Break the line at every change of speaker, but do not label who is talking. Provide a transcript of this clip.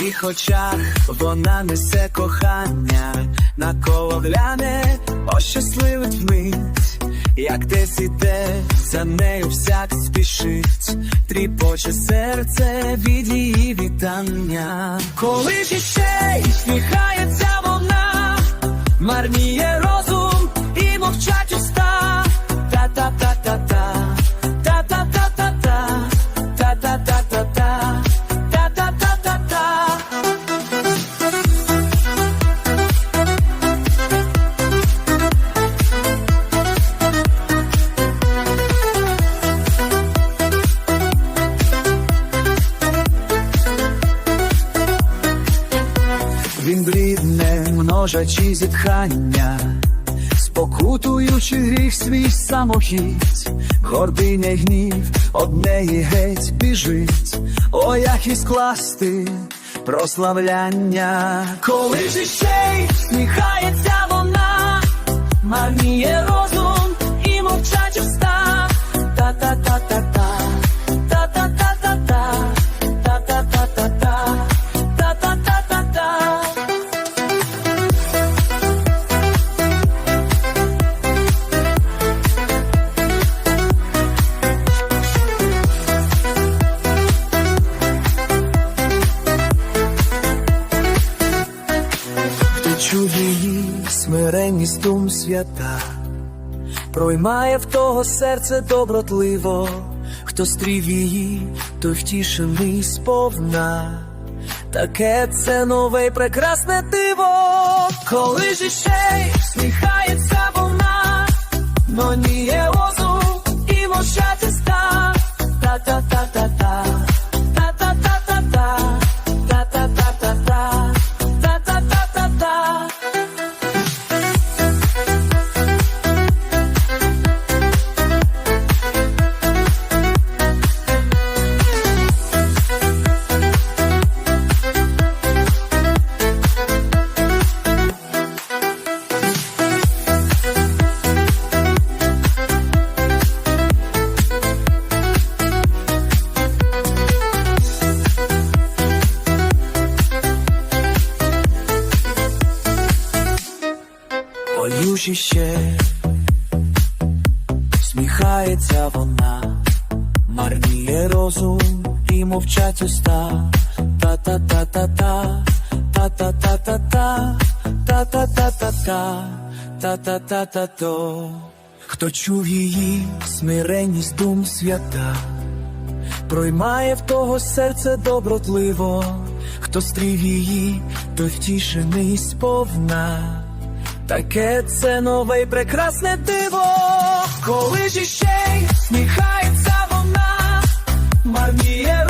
твоїх очах вона несе кохання, навколо гляне, ощасливить вмить, як десь іде, за нею всяк спішить, тріпоче серце від її вітання. Коли ж іще й сміхається вона, марніє розум множачи зітхання, спокутуючи гріх свій самохід, гординя й гнів однеї геть біжить, о, як і скласти прославляння, коли ж іще й сміхається Чув її смиренність дум свята, проймає в того серце добротливо, хто стрів її, той втішений сповна. Таке це нове й прекрасне диво, коли ж іще й сміхається вона, но ніє розум Полюші ще сміхається вона, марніє розум і мовчать уста. Та-та-та-та-та, та-та-та-та-та, та-та-та-та-та, та-та-та-та-то. Хто чув її смиренність дум свята, проймає в того серце добротливо, хто стрів її, той втішений сповна. Таке це нове і прекрасне диво, коли ж іще сміхається вона, марніє.